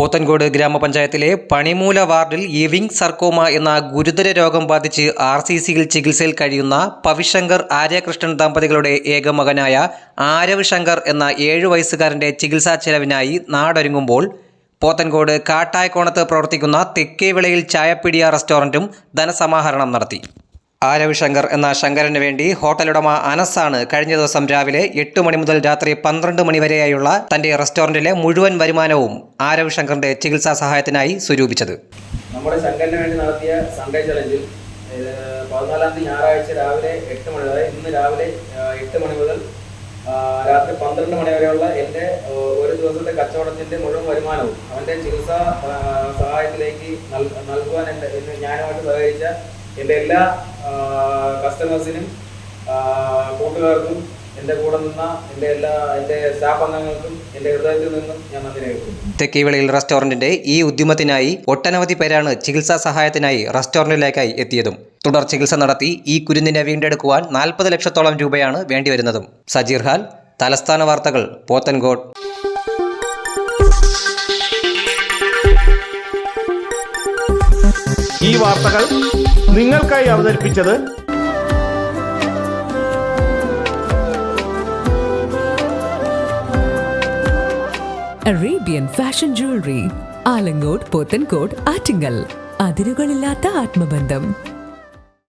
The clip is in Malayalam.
പോത്തൻകോട് ഗ്രാമപഞ്ചായത്തിലെ പണിമൂല വാർഡിൽ ഇവിംഗ് സർക്കോമ എന്ന ഗുരുതര രോഗം ബാധിച്ച് ആർ സി സിയിൽ ചികിത്സയിൽ കഴിയുന്ന പവിശങ്കർ ആര്യകൃഷ്ണൻ ദമ്പതികളുടെ ഏക മകനായ ആരവ് ശങ്കർ എന്ന ഏഴു വയസ്സുകാരന്റെ ചികിത്സാ ചെലവിനായി നാടൊരുങ്ങുമ്പോൾ പോത്തൻകോട് കാട്ടായക്കോണത്ത് പ്രവർത്തിക്കുന്ന തെക്കേവിളയിൽ ചായപ്പിടിയ റെസ്റ്റോറന്റും ധനസമാഹരണം നടത്തി. ആരവ് രവിശങ്കർ എന്ന ശങ്കരന് വേണ്ടി ഹോട്ടലുടമ അനസാണ് കഴിഞ്ഞ ദിവസം രാവിലെ എട്ട് മണി മുതൽ രാത്രി പന്ത്രണ്ട് മണി വരെയായുള്ള തന്റെ റെസ്റ്റോറന്റിലെ മുഴുവൻ വരുമാനവും ആ രവിശങ്കറിന്റെ ചികിത്സാ സഹായത്തിനായി സ്വരൂപിച്ചത്. നമ്മുടെ ശങ്കരന് വേണ്ടി നടത്തിയ സൺഡേ ചലഞ്ചിൽ പതിനാലാം തീയതി ഞായറാഴ്ച രാവിലെ എട്ട് മണി വരെ ഇന്ന് രാവിലെ എട്ട് മണി മുതൽ രാത്രി പന്ത്രണ്ട് മണി വരെയുള്ള എന്റെ ഒരു ദിവസത്തെ കച്ചവടത്തിന്റെ മുഴുവൻ വരുമാനവും അവന്റെ ചികിത്സാ സഹായത്തിലേക്ക് നൽ- നൽകുവാൻ എന്റെ ഞാനുമായിട്ട് സഹകരിച്ച എന്റെ എല്ലാ കസ്റ്റമേഴ്സിനും കൂട്ടുകാർക്കും എന്റെ കൂടെ നിന്ന എന്റെ എല്ലാ എന്റെ സ്റ്റാഫ് അംഗങ്ങൾക്കും എന്റെ ഹൃദയത്തിൽ നിന്നും ഞാൻ നന്ദി രേഖപ്പെടുത്തുന്നു. തെക്കേവിളയിൽ റെസ്റ്റോറന്റിന്റെ ഈ ഉദ്യമത്തിനായി ഒട്ടനവധി പേരാണ് ചികിത്സാ സഹായത്തിനായി റെസ്റ്റോറന്റിലേക്കായി എത്തിയതും. തുടർ ചികിത്സ നടത്തി ഈ കുരുന്നിനെ വീണ്ടെടുക്കുവാൻ നാൽപ്പത് ലക്ഷത്തോളം രൂപയാണ് വേണ്ടിവരുന്നതും. സജീർ ഹാൽ തലസ്ഥാന വാർത്തകൾ പോത്തൻകോട്. ഈ വാർത്തകൾ നിങ്ങൾക്കായി അവതരിപ്പിച്ചത് Arabian fashion jewellery Alangode Pothencode Attingal. അതിരുകളില്ലാത്ത ആത്മബന്ധം.